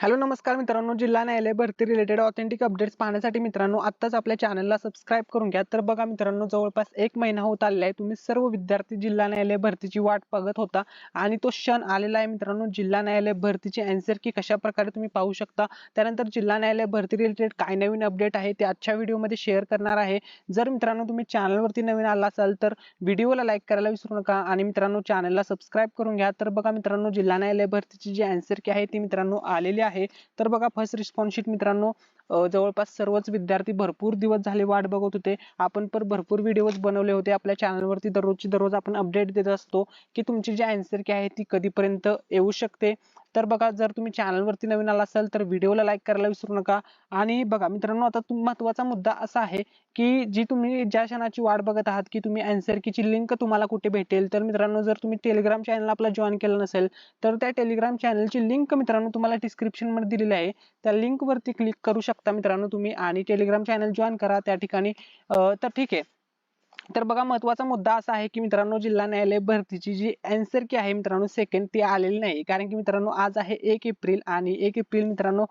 Hello नमस्कार मित्रांनो. जिल्हा न्यायालय भरती रिलेटेड ऑथेंटिक अपडेट्स पाहण्यासाठी मित्रांनो आत्ताच आपल्या चॅनलला सबस्क्राईब करून घ्या. तर बघा मित्रांनो जवळपास एक महिना होत आलेला आहे. तुम्ही सर्व विद्यार्थी जिल्हा न्यायालय भरतीची वाट बघत होता आणि तो क्षण आलेला आहे मित्रांनो. जिल्हा न्यायालय भरतीची अँसर की कशा प्रकारे तुम्ही पाहू शकता. त्यानंतर जिल्हा न्यायालय भरती रिलेटेड काय नवीन अपडेट आहे ते आजच्या व्हिडिओमध्ये शेअर करणार आहे. जर मित्रांनो तुम्ही चॅनलवरती नवीन आला असाल तर व्हिडिओला लाईक करायला विसरू नका आणि मित्रांनो चॅनलला सबस्क्राईब करून घ्या. तर बघा मित्रांनो जिल्हा न्यायालय भरतीची जी अँसर की आहे ती मित्रांनो आलेली आहे. आहे. तर बघा फर्स्ट रिस्पॉन्स शीट मित्रांनो जवळपास सर्वच विद्यार्थी भरपूर दिवस झाले वाट बघत होते. आपण पण भरपूर व्हिडिओज बनवले होते. आपल्या चॅनलवरती दररोजची दररोज आपण अपडेट देत असतो की तुमची जी आन्सर की आहे ती कधीपर्यंत येऊ शकते. तर बघा जर तुम्ही चॅनलवरती नवीन आला असाल तर व्हिडिओला लाईक करायला विसरू नका. आणि बघा मित्रांनो आता महत्त्वाचा मुद्दा असा आहे की जी तुम्ही ज्या क्षणाची वाट बघत आहात की तुम्ही अँसर कीची लिंक तुम्हाला कुठे भेटेल तर मित्रांनो जर तुम्ही टेलिग्राम चॅनल आपला जॉईन केलं नसेल तर त्या टेलिग्राम चॅनलची लिंक मित्रांनो तुम्हाला डिस्क्रिप्शनमध्ये दिलेली आहे. त्या लिंकवरती क्लिक करू शकता मित्रांनो तुम्ही आणि टेलिग्राम चॅनल जॉईन करा. त्या ठिकाणी तर ठीक आहे. तर बघा महत्त्वाचा मुद्दा असा आहे की मित्रांनो जिल्हा न्यायालय भरतीची जी अँसर की आहे मित्रांनो सेकंड ती आलेली नाही. कारण की मित्रांनो आज आहे एक एप्रिल आणि एक एप्रिल मित्रांनो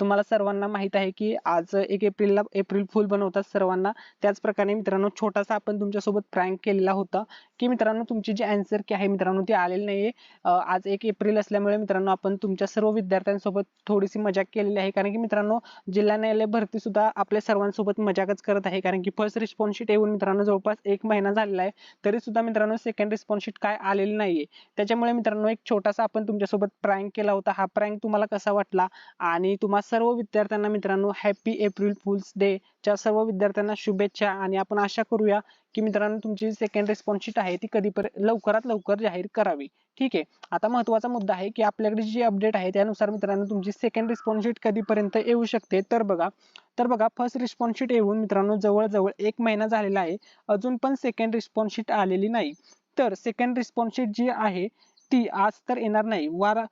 तुम्हाला सर्वांना माहीत आहे की आज एक एप्रिलला एप्रिल फुल बनवतात सर्वांना. त्याच प्रकारे मित्रांनो छोटासा आपण तुमच्यासोबत प्रँक केलेला होता. की मित्रांनो तुमची जी अँसर की आहे मित्रांनो ती आलेली नाहीये. आज एक एप्रिल असल्यामुळे मित्रांनो आपण तुमच्या सर्व विद्यार्थ्यांसोबत थोडीशी मजाक केलेली आहे. कारण की मित्रांनो जिल्हा न्यायालय भरती सुद्धा आपल्या सर्वांसोबत मजाकच करत आहे. कारण की फर्स्ट रिस्पॉन्स शीट येऊन मित्रांनो जवळपास एक महिना झालेला आहे. तरी सुद्धा मित्रांनो सेकंड रिस्पॉन्स शीट काय आलेली नाहीये. त्याच्यामुळे मित्रांनो एक छोटासा आपण तुमच्यासोबत प्रँक केला होता. हा प्रँक तुम्हाला कसा वाटला? आणि तुम्हा सर्व विद्यार्थ्यांना मित्रांनो हॅपी एप्रिल फुल्स डे च्या सर्व विद्यार्थ्यांना शुभेच्छा. आणि आपण आशा करूया की मित्रांनो तुमची सेकंड रिस्पॉन्स शीट आहे ती कधीपर्यंत लवकरात लवकर जाहीर करावी. ठीक आहे? आता महत्त्वाचा मुद्दा आहे की आपल्याकडे जी अपडेट आहे त्यानुसार मित्रांनो तुमची सेकंड रिस्पॉन्स शीट कधीपर्यंत येऊ शकते? तर बघा तर बघा फर्स्ट रिस्पॉन्स शीट येऊन मित्रांनो जवळजवळ एक महिना झालेला आहे. अजून पण सेकंड रिस्पॉन्स शीट आलेली नाही. तर सेकंड रिस्पॉन्स शीट जी आहे ती आज तर येणार नाही. वार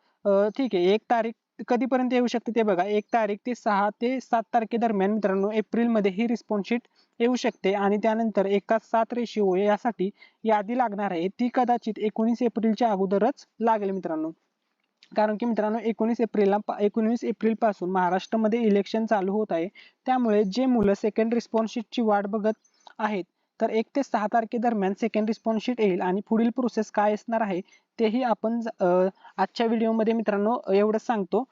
ठीक आहे एक तारीख कधीपर्यंत येऊ शकते ते बघा. एक तारीख ते सहा ते सात तारखेदरम्यान मित्रांनो एप्रिलमध्ये ही रिस्पॉन्स शीट येऊ शकते आणि त्यानंतर एका सात रेशिओ यासाठी यादी लागणार आहे. ती कदाचित एकोणीस एप्रिलच्या अगोदरच लागेल मित्रांनो. कारण की मित्रांनो एकोणीस एप्रिलला एकोणीस एप्रिलपासून महाराष्ट्रामध्ये इलेक्शन चालू होत आहे. त्यामुळे जे मुलं सेकंड रिस्पॉन्स वाट बघत आहेत तर एक ते सहा तारखेदरम्यान सेकंड रिस्पॉन्स शीट येईल आणि पुढील प्रोसेस काय असणार आहे तेही आपण आजच्या व्हिडिओमध्ये मित्रांनो एवढंच सांगतो.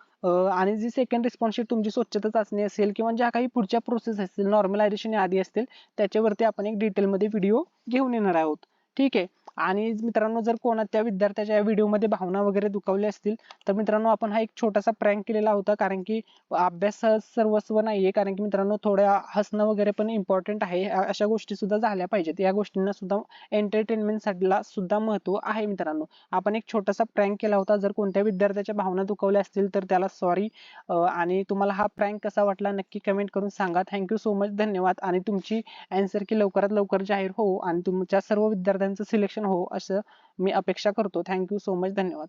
आणि जी सेकंड रिस्पॉन्स तुमची स्वच्छता चाचणी असेल किंवा ज्या काही पुढच्या प्रोसेस असतील नॉर्मलायझेशन आधी असतील त्याच्यावरती आपण एक डिटेलमध्ये व्हिडिओ घेऊन येणार आहोत. ठीक आहे? आणि मित्रांनो जर कोणा त्या विद्यार्थ्याच्या व्हिडिओमध्ये भावना वगैरे दुखावल्या असतील तर मित्रांनो आपण हा एक छोटासा प्रँक केलेला होता कारण की अभ्यास सर्वस्व नाहीये कारण की मित्रांनो थोड्या हसणं वगैरे पण इम्पॉर्टंट आहे अशा गोष्टी सुद्धा झाल्या पाहिजेत. या गोष्टींना सुद्धा एंटरटेनमेंट ला सुद्धा महत्त्व आहे मित्रांनो. आपण एक छोटासा प्रँक केला होता जर कोणत्या विद्यार्थ्याच्या भावना दुखावल्या असतील तर त्याला सॉरी आणि तुम्हाला हा प्रँक कसा वाटला नक्की कमेंट करून सांगा. थँक्यू सो मच धन्यवाद. आणि तुमची अँसर की लवकरात लवकर जाहीर हो आणि तुमच्या सर्व विद्यार्थ्यांचं सिलेक्शन हो असं मी अपेक्षा करतो. थँक्यू सो मच धन्यवाद.